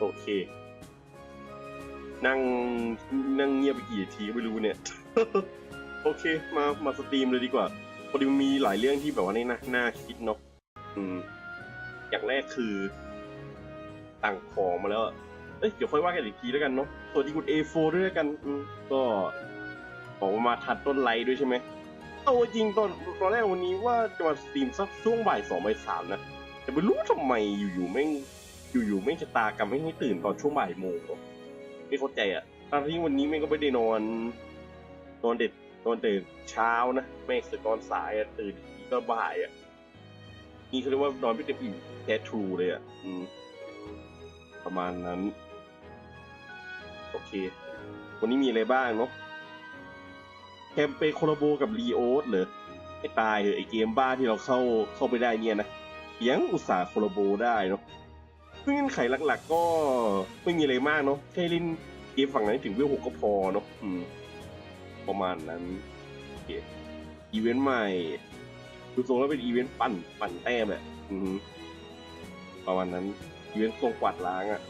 โอเค นั่งนั่งเงียบไปกี่ทีไม่รู้เนี่ย โอเค มามาสตรีมเลยดีกว่าพอดีมันมีหลายเรื่องที่แบบว่านี่น่าน่าคิดเนาะอืม อย่างแรกคือต่างของมาแล้วเอ้ยเดี๋ยวค่อยว่ากันอีกทีแล้วกันเนาะสวัสดีคุณ A4 ด้วยแล้วกันอืก็บอกว่ามาทัดต้นไลท์ด้วยใช่ไหมเอาจริงตอนตอนแรกวันนี้ว่าจะมาสตรีมสักช่วงบ่ายสองบ่ายสามนะ แต่ไม่รู้ทำไมอยู่ๆแม่ง อยู่ๆแม่ชะตากรรมไม่ให้ตื่นตอนช่วงบ่ายโมงวะไม่เข้าใจอะตอนที่วันนี้แม่งก็ไม่ได้นอนนอนเด็ดนอนตื่นเช้านะแม่งตื่นตอนสายอะตื่นกทีก็บ่ายอะนี่เขาเรียกว่านอนไม่เต็มอิ่มแท้ทรูเลยอะอืมประมาณนั้น โอเค วันนี้มีอะไรบ้างเนาะแคมเปญโคลาโบกับรีโอสเหรอไอ้ตายเหอะไอ้เกมบ้าที่เราเข้าเข้าไปได้เนี่ยนะยังอุตส่าห์โคลาโบได้เนาะ ซึ่งเงื่อนไขหลัก ๆ ก็ไม่มีอะไรมากเนาะแค่เล่นเกมฝั่งนั้นถึงเวลหกก็พอเนาะอืม ประมาณนั้นโอเคอีเวนต์ใหม่ดูทรงแล้วเป็นอีเวนต์ปั่นปั่นแต้มแหละอืมประมาณนั้น อีเวนต์ทรงกวาดล้างอะ่ะ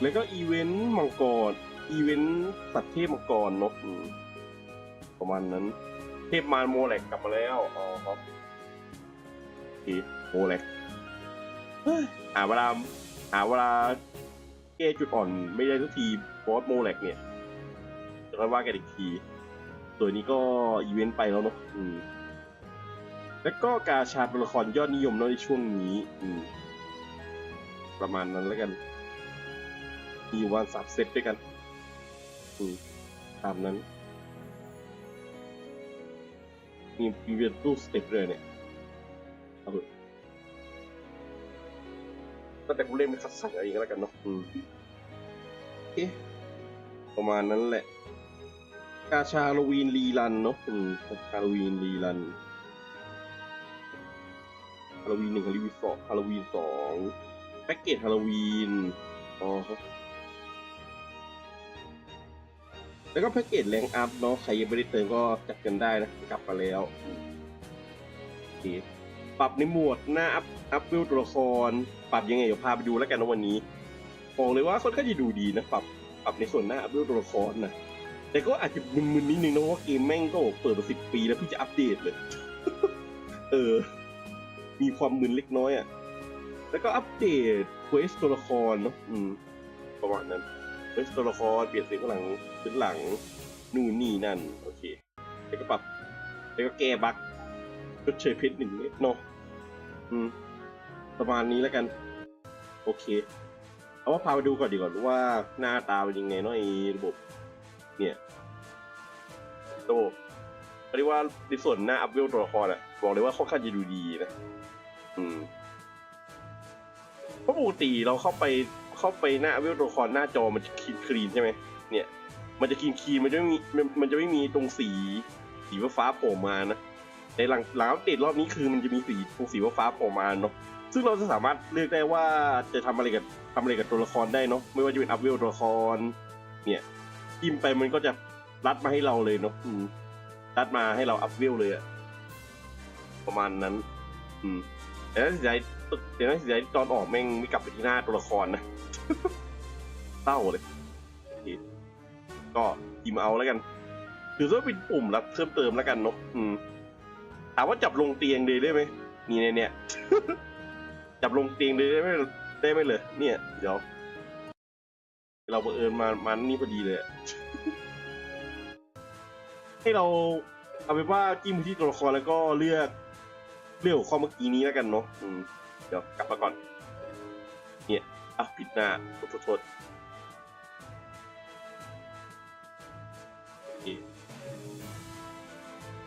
แล้วก็อีเวนต์มังกร อีเวนต์สัตว์เทพมังกรเนาะประมาณนั้น เทพมารโมแลกกลับมาแล้ว อ๋อครับโอเคโมแลก หาเวลาหาเวลาแก้จุดอ่อนไม่ได้ทุกทีบอสโมแลกเนี่ยจะค่อยว่ากันอีกทีส่วนนี้ก็อีเวนต์ไปแล้วเนาะอืมแล้วก็กาชาตัวละครยอดนิยมเนาะในช่วงนี้ อืม ประมาณนั้นแล้วกัน มีวันสับเซตด้วยกัน อืม ตามนั้น มีมีเวนตู้สเต็ปเลยเนี่ยเอาเถอะ ตั้งแต่กูเล่นเป็นคัดสั่งอะไรก็แล้วกันเนาะอืมโอเคประมาณนั้นแหละ กาชาโลวีนรีรันเนาะอืมฮาโลวีนรีรันฮาโลวีนหนึ่งฮาโลวีนสองฮาโลวีนสองแพ็กเกจฮาโลวีนอ๋อแล้วก็แพ็กเกจแรงอัพเนาะใครยังไม่ได้เติมก็จัดกันได้นะกลับมาแล้วโอเค ปรับในหมวดหน้าอัพอัพวิวตัวละคร ปรับยังไงเดี๋ยวพาไปดูแล้วกันนะวันนี้บอกเลยว่าค่อนข้างจะดูดีนะปรับปรับในส่วนหน้าอัพวิวตัวละครนะแต่ก็อาจจะมึนๆนิดนึงนะเพราะว่าเกมแม่งก็เปิดมาสิบปีแล้วเพิ่งจะอัปเดตเลย เออ มีความมึนเล็กน้อยอะแล้วก็อัปเดตเควสตัวละครเนาะอืมประมาณนั้นเควสตัวละครเปลี่ยนเสียงข้างหลังขึ้นหลังนู่นนี่นั่น โอเคแล้วก็ปรับ แล้วก็แก้บั๊กชดเชยเพชรหนึ่งเม็ดเนาะ อืม ประมาณนี้แล้วกัน โอเค เอาว่าพาไปดูก่อนดีกว่าว่าหน้าตาเป็นยังไงเนาะไอ้ระบบ เนี่ยระบบเรียกว่าในส่วนหน้าอัพเวลตัวละครอะบอกเลยว่าค่อนข้างจะดูดีนะ อืมเพราะปกติเราเข้าไปเข้าไปหน้าอัพเวลตัวละครหน้าจอมันจะคลีนคลีนใช่ไหมเนี่ย มันจะคลีนคลีนมันจะไม่มีมันจะไม่มีตรงสีสีฟ้าโผล่มานะ ในหลังหลังอัปเดตรอบนี้คือมันจะมีสีตรงสีฟ้าๆโผล่มาเนาะซึ่งเราจะสามารถเลือกได้ว่าจะทำอะไรกับทำอะไรกับตัวละครได้เนาะไม่ว่าจะเป็นอัพเวลตัวละคร เนี่ยจิ้มไปมันก็จะรัดมาให้เราเลยเนาะรัดมาให้เราอัพเวลเลยอะประมาณนั้น อืมแต่ถ้าเสียดายแต่ถ้าเสียดายตอนออกแม่งไม่กลับไปที่หน้าตัวละครนะเศร้าเลยก็ทีมเอาแล้วกันถือว่าเป็นปุ่มรับเพิ่มเติมแล้วกันเนาะอืม ถามว่าจับลงเตียงเลยได้ไหมนี่เนี่ยเนี่ยจับลงเตียงเลยได้ไหมได้ไหมเลยเนี่ยเดี๋ยวเราบังเอิญมามันนี่พอดีเลยอะให้เราเอาเป็นว่าจิ้มไปที่ตัวละครแล้วก็เลือกเลือกหัวข้อเมื่อกี้นี้แล้วกันเนาะอืมเดี๋ยวกลับมาก่อน เนี่ยอะปิดหน้าโทษโทษโทษโอเค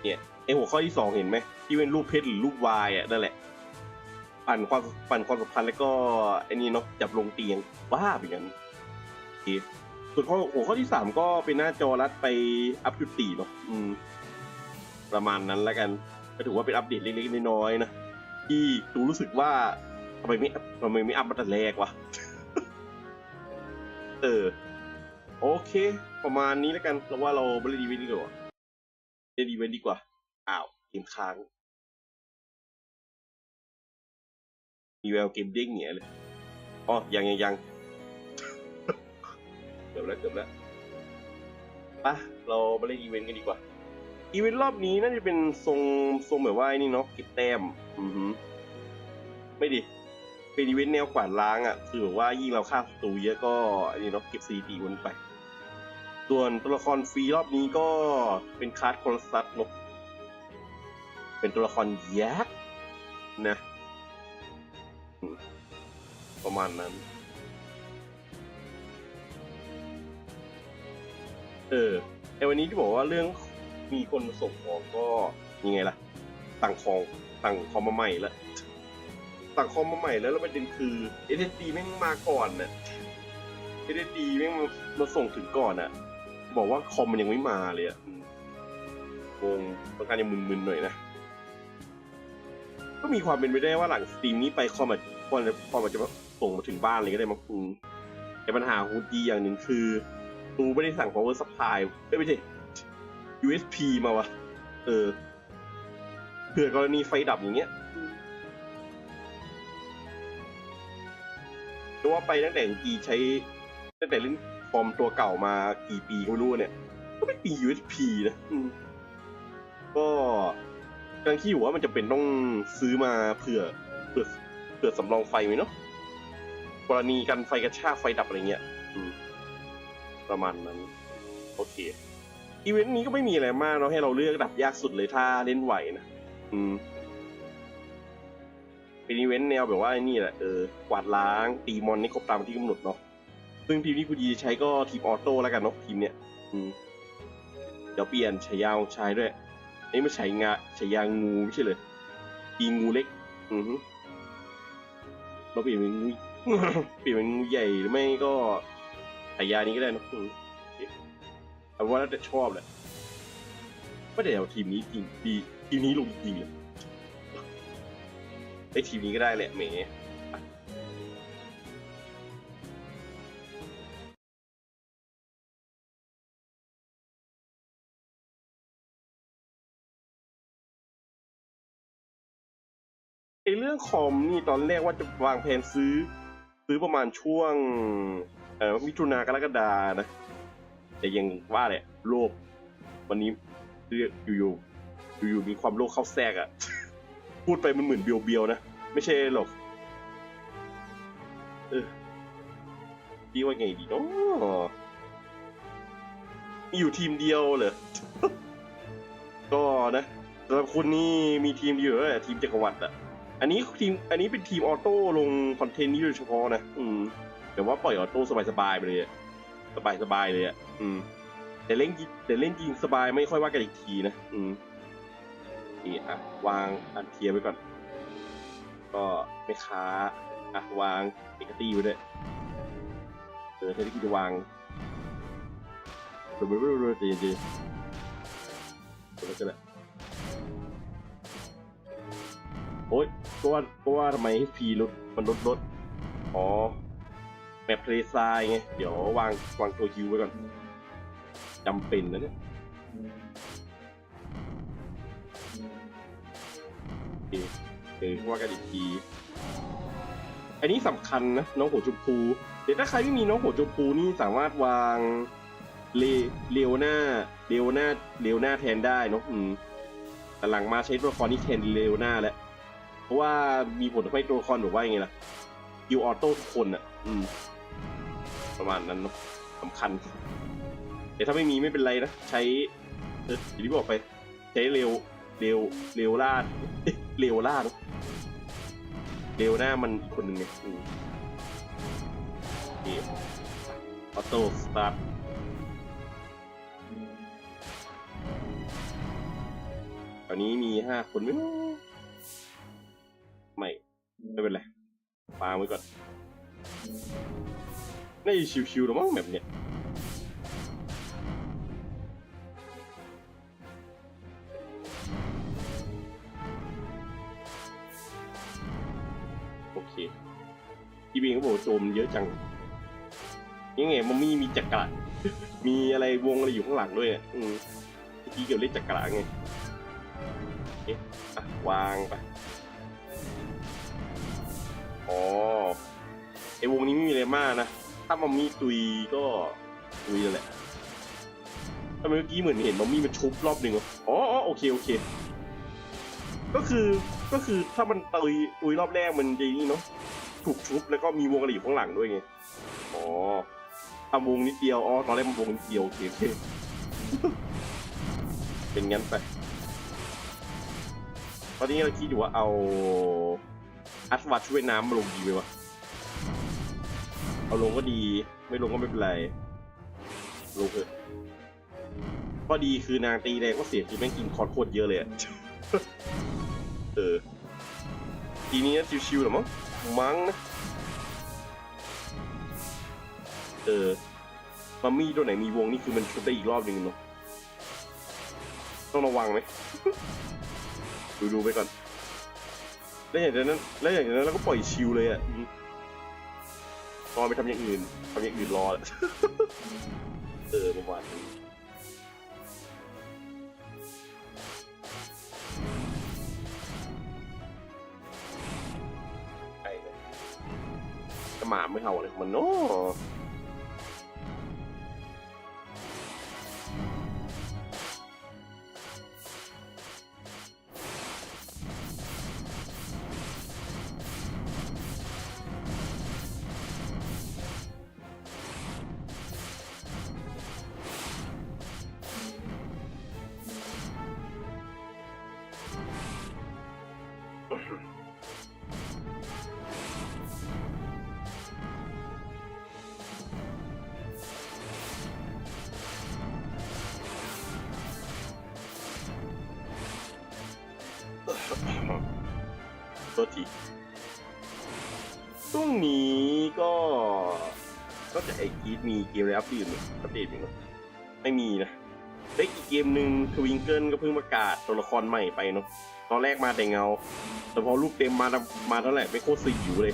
เนี่ย ไอหัวข้อที่สองเห็นไหมที่เป็นรูปเพชรหรือรูปวายอะนั่นแหละ ปั่นความปั่นความสัมพันธ์แล้วก็ไอ้นี่เนาะจับลงเตียงบ้าไปกันส่วนข้อหัวข้อที่สามก็เป็นหน้าจอรัดไปอัพจุดตีเนาะอืม ประมาณนั้นแล้วกันก็ถือว่าเป็นอัปเดตเล็กๆน้อยๆนะที่ดูรู้สึกว่าทำไมไม่ทำไมไม่อัพมาแต่แรกวะเออ โอเค ประมาณนี้แล้วกันเราว่าเราไม่เล่นอีเวนดีกว่าเล่นอีเวนดีกว่า เกมค้าง มีแววเกมเด้งเหนียเลยอ๋อยังยังยังเกือบแล้วเกือบแล้วปะเรามาเล่นอีเวนต์กันดีกว่า อีเวนต์รอบนี้น่าจะเป็นทรงทรงแบบว่าไอ้นี่เนาะเก็บแต้ม อือฮึไม่ดิเป็นอีเวนต์แนวกวาดล้างอะ่ะ คือแบบว่ายิ่งเราฆ่าศัตรูเยอะก็ไอ้นี่เนาะเก็บซีดีวนไป ส่วนตัวละครฟรีรอบนี้ก็เป็นคาร์ดคอนซัตเนาะ เป็นตัวละครยักษ์นะประมาณนั้น เออแต่วันนี้ที่บอกว่าเรื่องมีคนส่งของก็ยังไงล่ะสั่งของสั่งคอมมาใหม่แล้วสั่งคอมมาใหม่แล้วแล้วประเด็นคือ SSD แม่งมาก่อนน่ะ SSD แม่งมามาส่งถึงก่อนน่ะ บอกว่าคอมมันยังไม่มาเลยอะงงต้องการจะมึนๆหน่อยนะ ก็มีความเป็นไปได้ว่าหลังสตรีมนี้ไปคอมอาจคอมอาจะคอมอาจจะส่งมาถึงบ้านเลยก็ได้มั้งอืมแต่ปัญหาของกูดีอย่างหนึ่งคือกูไม่ได้สั่ง power supply เอ้ยไม่ใช่ USP มาวะเออเผื่อกรณีไฟดับอย่างเงี้ยรู้ว่าไปตั้งแต่กีใช้ ตั้งแต่เล่นฟอร์มตัวเก่ามากี่ปีก็ไม่รู้เนี่ย ก็ไม่มี USP นะก็ กำลังคิดอยู่ว่ามันจะเป็นต้องซื้อมาเผื่อเผื่อเผื่อสำรองไฟไหมเนาะกรณีกันไฟกระชากไฟดับอะไรเงี้ยประมาณนั้น โอเค อีเวนต์นี้ก็ไม่มีอะไรมากเนาะให้เราเลือกดับยากสุดเลยถ้าเล่นไหวนะอืมเป็นอีเวนต์แนวแบบว่านี่แหละเออกวาดล้างตีมอนนี่ครบตามที่กำหนดเนาะซึ่งทีมที่คุณดีใช้ก็ทีมออโต้แล้วกันเนาะทีมเนี้ยอืมเดี๋ยวเปลี่ยนฉายาของชายด้วย อันนี้ไม่ใช่งาฉายางูไม่ใช่เลยตีงูเล็ก อือฮึเราเปลี่ยนเป็นงูเปลี่ยนเป็นงูใหญ่หรือไม่ก็ฉายานี้ก็ได้นะอืมโอเอาว่าแล้วแต่ชอบแหละว่าแต่เอาทีมนี้จริงดีทีมนี้ลงจริงเลยไอ้ทีมนี้ก็ได้แหละแหม เรื่องคอมนี่ตอนแรกว่าจะวางแผนซื้อ ซื้อประมาณช่วง เอ่อมิถุนากรกฎานะ แต่ยังว่าแหละโลกวันนี้อยู่อยู่อยู่อยู่ๆมีความโลกเข้าแทรกอะพูดไปมันเหมือนเบียวๆนะ ไม่ใช่หรอกเออดีว่าไงดีเนาะอยู่ทีมเดียวเหรอ ก็นะสำหรับคุณนี่มีทีมเยวเหรอทีมจักรวรรดิอะ อันนี้ทีมอันนี้เป็นทีมออโต้ลงคอนเทนต์นี้โดยเฉพาะนะอืมแต่ว่าปล่อยออโต้สบายๆไปเลยอะสบายๆเลยอะอืม แต่เล่นแต่เล่นยิงสบายไม่ค่อยว่ากันอีกทีนะอืมนี่อะวางอันเทียไว้ก่อน ก็ไม่ค้าอะวางเอกตี้ไว้ด้วยเออแทนที่กูจะวางเดี๋ยวเดี๋ยวเดี๋ยวเดี๋ยวเดี๋ยวเดี๋ยวก็ได้ โอ๊ยก็ว่าก็ว่าทำไม HP ลดมันลดลดอ๋อแมปเพลซายไง เดี๋ยววางวางตัวฮิวไว้ก่อนจำเป็นนะเนี่ยโอเคเออว่ากันอีกที อันนี้สำคัญนะ น้องหัวชมพูเดี๋ยวถ้าใครไม่มีน้องหัวชมพูนี่สามารถวางเลเลวหน้าเลวหน้าเลวหน้าแทนได้เนอะอืมแต่หลังมาใช้ตัวละครนี่แทนเลวหน้าแล้ว ราะว่ามีผลทำให้ตัวละครแบบว่ายังไงล่ะคิวออโต้ทุกคนอะ อืม ประมาณนั้นสำคัญ แต่ถ้าไม่มีไม่เป็นไรนะ ใช้เอย่างที่บอกไป ใช้เร็ว เร็ว เร็วล่าด เร็วล่าด เร็วหน้ามันคนหนึ่งไงอืมอออโต้สตาร์ทตอนนี้มีห้าคนไหมเนอะไม่ ไม่เป็นไรปางไว้ก่อนน่าจะชิวๆหรือมั้งแบบเนี้ยโอเคพี่เบงก็บอกโจมเยอะจังยังไงมันมีมีจักระมีอะไรวงอะไรอยู่ข้างหลังด้วยอะอืมเมื่อกี้เกี่ยวเล่นจักระไงเอะวางไป อ๋อไอวงนี้ไม่มีอะไรมากนะ ถ้ามันมีตุยก็อุ้ยนั่นแหละทำไมเมื่อกี้เหมือนเห็นมัมมี่มันชุบรอบหนึ่งวะอ๋ออ๋อโอเคโอเค ก็คือก็คือถ้ามันตุยตุยรอบแรกมันจะนี่เนาะถูกชุบแล้วก็มีวงอะไรอยู่ข้างหลังด้วยไง อ๋อทำวงนิดเดียว อ๋อ ตอนแรกมันวงนิดเดียวโอเคโอเคเป็นงั้นไป ตอนนี้เราคิดอยู่ว่าเอา อัศวัตช่วยน้ำมาลงดีไหมวะ เอาลงก็ดี ไม่ลงก็ไม่เป็นไร ลงเถอะข้อดีคือนางตีแรงก็เสียคือแม่งกินคอร์สโคตรเยอะเลยอะเออ ทีนี้ชิวๆหรอมั้ง มั้งนะ เออมัมมี่ตัวไหนมีวงนี่คือมันชุบได้อีกรอบหนึ่งเนาะ ต้องระวังไหม ดูดูๆไปก่อน แล้วอย่างจากนั้นแล้วอย่างจากนั้นเราก็ปล่อยชิลเลยอะรอไปทำอย่างอื่นทำอย่างอื่นรอเออประมาณนี้ไอ้เนี่ยจะหมาไม่เห่าอะไรของมันเนาะ ตัวทีพรุ่งนี้ก็ก็จะไอกีดมีเกมอะไรอัปเดตไหมอัปเดตไหมเนอะไม่มีนะเด็กอีกเกมหนึ่งทวิงเกิลก็เพิ่งประกาศตัวละครใหม่ไปเนาะตอนแรกมาแต่เงา แต่พอรูปเต็มมามาเท่าไหร่ไม่โคตรสยิวเลย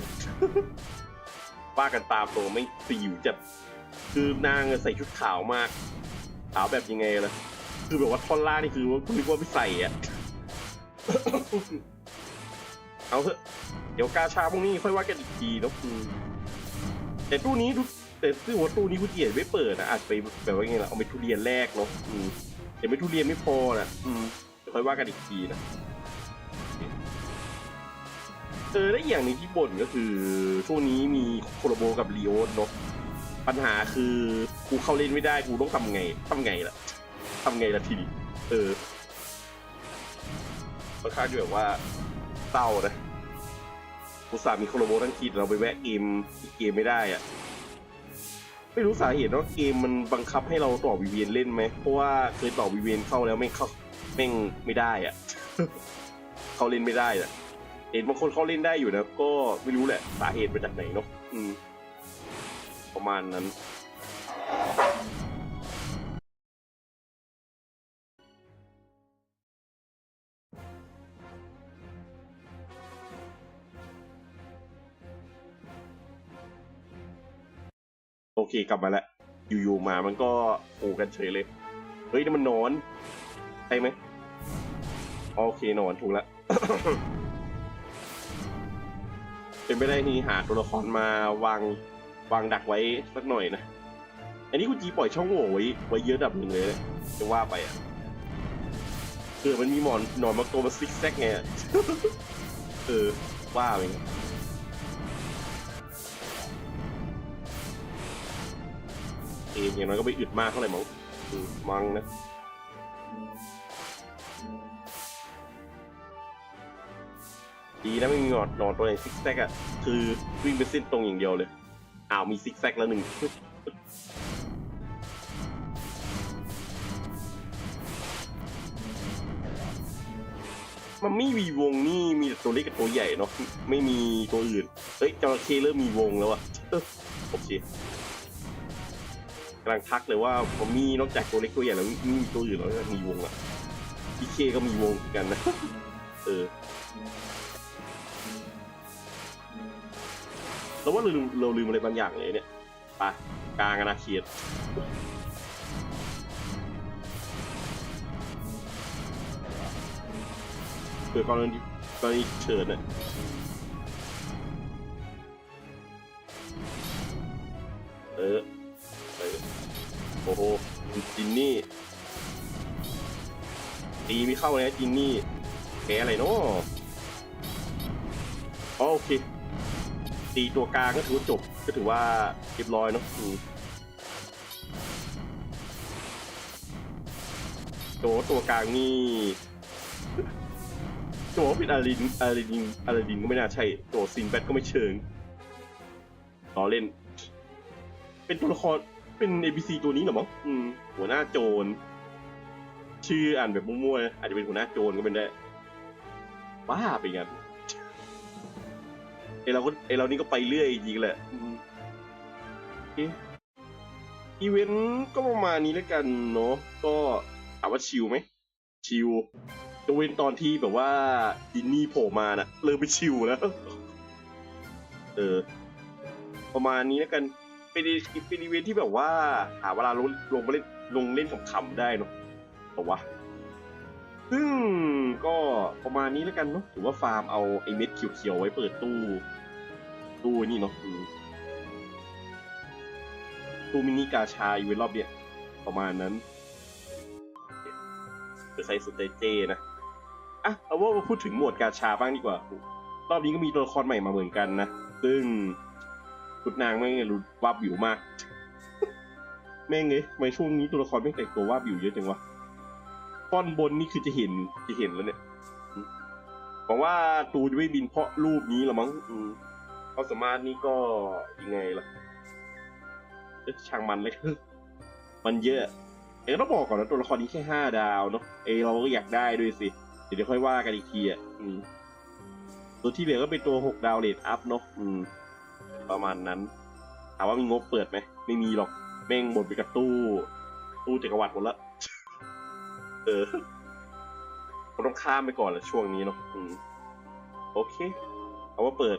ว่ากันตามตัวไม่สยิวจัดคือนางใส่ชุดขาวมาก ขาวแบบยังไงล่ะ คือแบบว่าท่อนล่างนี่คือว่านึกว่าไม่ใส่อะ เอาเถอะ เดี๋ยวกาชาพวกนี้ค่อยว่ากันอีกทีเนะอืมแต่ตู้นี้แต่ซื้อว่าตู้นี้ผู้เกียรไม่เปิดนะอาจไปแบบว่าไงล่ะเอาไปทุเรียนแรกเนาะอืมแต่ไม่ทุเรียนไม่พอนะอืมเดี๋ยวค่อยว่ากันอีกทีนะเออและอีกอย่างหนึ่งที่บ่นก็คือช่วงนี้มีโคโลโบกับลีโอสเนาะปัญหาคือกูเข้าเล่นไม่ได้กูต้องทำไงทำไงล่ะทำไงล่ะทีนี้เออค่อนข้างจะแบบว่า เศร้านะอุตส่าห์มีโคโลโบทั้งทีเราไปแวะเกมอีกเกมไม่ได้อะไม่รู้สาเหตุว่าเกมมันบังคับให้เราต่อวีเวียนเล่นไหมเพราะว่าเคยต่อวีเวียนเข้าแล้วไม่เข้าแม่งไม่ได้อะเขาเล่นไม่ได้อะเห็นบางคนเขาเล่นได้อยู่นะก็ไม่รู้แหละสาเหตุมาจากไหนเนาะอืม ประมาณนั้น เคกลับมาแล้วอยู่ๆมามันก็โผล่กันเฉยเลย เฮ้ยนี่มันนอนใช่ไหมโอเคนอนถูกแล้วเป็นไปได้ที่หาตัวละครมาวางวางดักไว้สักหน่อยนะ อันนี้คุณจีปล่อยช่องโหว่ไว้ไว้เยอะดับหนึ่งเลยจะว่าไปอะเออมันมีหมอนหนอนมาตัวมาซิกแซกไงอะเออว่าไป เองอย่างน้อยก็ไม่อึดมากเท่าไหร่มั้งอืมมั้งนะดีนะไม่มีหนอนหนอนตัวไหนซิกแซกอะคือวิ่งไปเส้นตรงอย่างเดียวเลยอ้าวมีซิกแซกแล้วหนึ่งมันไม่มีวงนี่มีแต่ตัวเล็กกับตัวใหญ่เนาะไม่มีตัวอื่นเฮ้ยจระเข้เริ่มมีวงแล้วอะโอเคำลังทักเลยว่าผมมีนอกจากตัวเล็กตัวใหญ่แล้วมีมีตัวอื่นแล้วมีวงอะพีเคก็มีวงเหมือนกันนะเออเราว่าเราลืมเราลืมอะไรบางอย่างเลยเนี่ยไปกลางอาณาเขตเกิดกรณีกรณีฉุกเฉินเนี่ยเออ เออจินนี่ตีไม่เข้าเลยนะจินนี่แพ้อะไรเนาะโอเคตีตัวกลางก็ถือว่าจบก็ถือว่าเรียบร้อยเนาะอืมตัวตัวกลางนี่ตัวเป็นอารินอารินอารินก็ไม่น่าใช่ตัวซินแบทก็ไม่เชิงล้อเล่น เป็นตัวละคร เป็น ABC ตัวนี้เหรอมั้งอืม หัวหน้าโจร ชื่ออ่านแบบมั่วๆนะอาจจะเป็นหัวหน้าโจรก็เป็นได้ บ้าไปงั้นไอเราก็ไอเรานี่ก็ไปเรื่อยจริงๆแหละอืมโอเคอีเวนต์ก็ประมาณนี้แล้วกันเนาะ ก็ถามว่าชิลไหม ชิลจะเว้นตอนที่แบบว่าดินนี่โผล่มาน่ะ เริ่มไปชิลแล้ว เออ ประมาณนี้แล้วกัน เป็นอีเป็นอีเวนท์ที่แบบว่า หาเวลาลงลงมาเล่นลงเล่นขำๆได้เนาะบอกว่าซึ่งก็ประมาณนี้แล้วกันเนาะถือว่าฟาร์มเอาไอ้เม็ดเขียวๆไว้เปิดตู้ ตู้นี่เนาะตู้มินิกาชาอยู่ในรอบเนี้ยประมาณนั้นเดี๋ยวใครสนใจเจนะอะเอาว่ามาพูดถึงหมวดกาชาบ้างดีกว่า รอบนี้ก็มีตัวละครใหม่มาเหมือนกันนะ ซึ่ง ชุดนางแม่งเนี่ยรู้วาบิวมาก แม่งเลยทำไมช่วงนี้ตัวละครแม่งแต่งตัววาบิวเยอะจังวะท่อนบนนี่คือจะเห็นจะเห็นแล้วเนี่ยอืมหวังว่าตูจะไม่บินเพราะรูปนี้ละมั้งอืมควาสามารถนี่ก็ยังไงล่ะเอ๊ะช่างมันเลยมันเยอะเอ้ต้องบอกก่อนนะตัวละครนี้แค่ห้าดาวเนาะเอเราก็อยากได้ด้วยสิ เดี๋ยวค่อยว่ากันอีกทีอะตัวที่เหลือก็เป็นตัวหกดาวเลทอัพเนาะอืม ประมาณนั้น ถามว่ามีงบเปิดไหม ไม่มีหรอกแม่งบดไปกับตู้ ตู้จักรวรรดิหมดละ เออเราต้องข้ามไปก่อนแหละช่วงนี้เนาะโอเค เอาว่าเปิด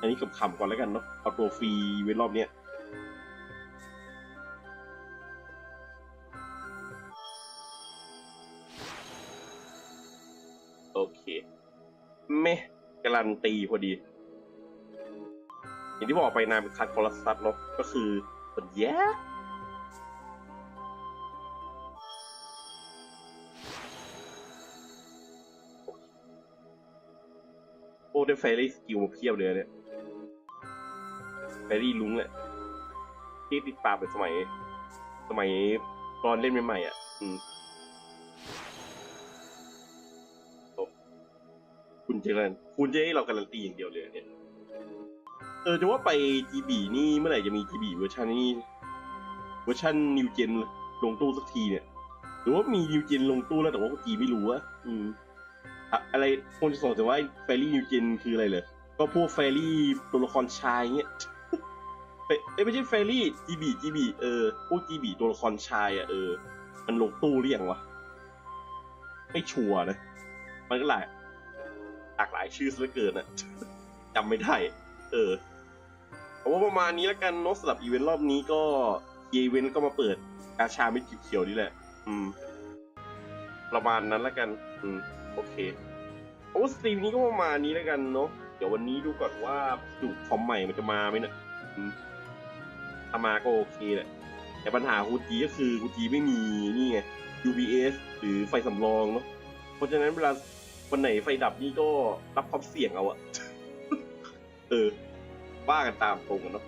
อันนี้กับขำก่อนแล้วกันเนาะเอาตัวฟรีไว้รอบเนี้ยโอเคเมการันตีพอดี อย่างที่บอกไปนามเป็นคัดคอรัสซัสเนาะก็คือคนแย่โอ้ได้เฟรี่สกิลมาเพียบเลยเนี่ยเฟรี่ลุงแหละที่ติดตามไปสมัย สมัยตอนเล่นใหม่ๆอะ อืมคุณจะกันคุณจะให้เราการันตีอย่างเดียวเลยเนี่ย เออจะว่าไป GB นี่เมื่อไหร่จะมี GB เวอร์ชันนี้เวอร์ชันนิวเจนลงตู้สักทีเนี่ย หรือว่ามีนิวเจนลงตู้แล้วแต่ว่าจีไม่รู้อะอืมอะอะไรคนจะสงสัยว่าแฟรี่นิวเจนคืออะไรเลยก็พวกแฟรี่ตัวละครชายเงี้ยเอ้ยเอ้ยไม่ใช่แฟรี่ GB GB เออพวก GB ตัวละครชายอะเออ มันลงตู้หรือยังวะไม่ชัวร์นะ มันก็หลายหลากหลายชื่อซะเหลือเกินอะจำไม่ได้ เออ เอาว่าประมาณนี้แล้วกันนอะสำหรับอีเวนต์รอบนี้ก็อีเวนต์ก็มาเปิดกาชาเม็ดเขียวนี่แหละ อืม ประมาณนั้นแล้วกัน อืม โอเคเอาว่าสตรีมนี้ก็ประมาณนี้แล้วกันเนาะเดี๋ยววันนี้ดูก่อนว่าจุคอมใหม่มันจะมาไหมเนี่ยถ้ามาก็โอเคแหละ แต่ปัญหาฮูจีก็คือฮูจีไม่มีนี่ไง UBS หรือไฟสำรองเนาะเพราะฉะนั้นเวลาวันไหนไฟดับนี่ก็รับความเสี่ยงเอาอะเออ ว่ากันตามตรงกันเนาะ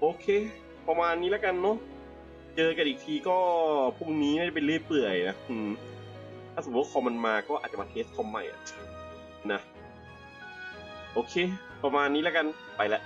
โอเค ประมาณนี้แล้วกันเนาะเจอกันอีกทีก็พรุ่งนี้น่าจะเป็นเรื่อยเปื่อยนะถ้าสมมติว่าคอมมันมาก็อาจจะมาเทสคอมใหม่อะนะ โอเค ประมาณนี้แล้วกันไปละ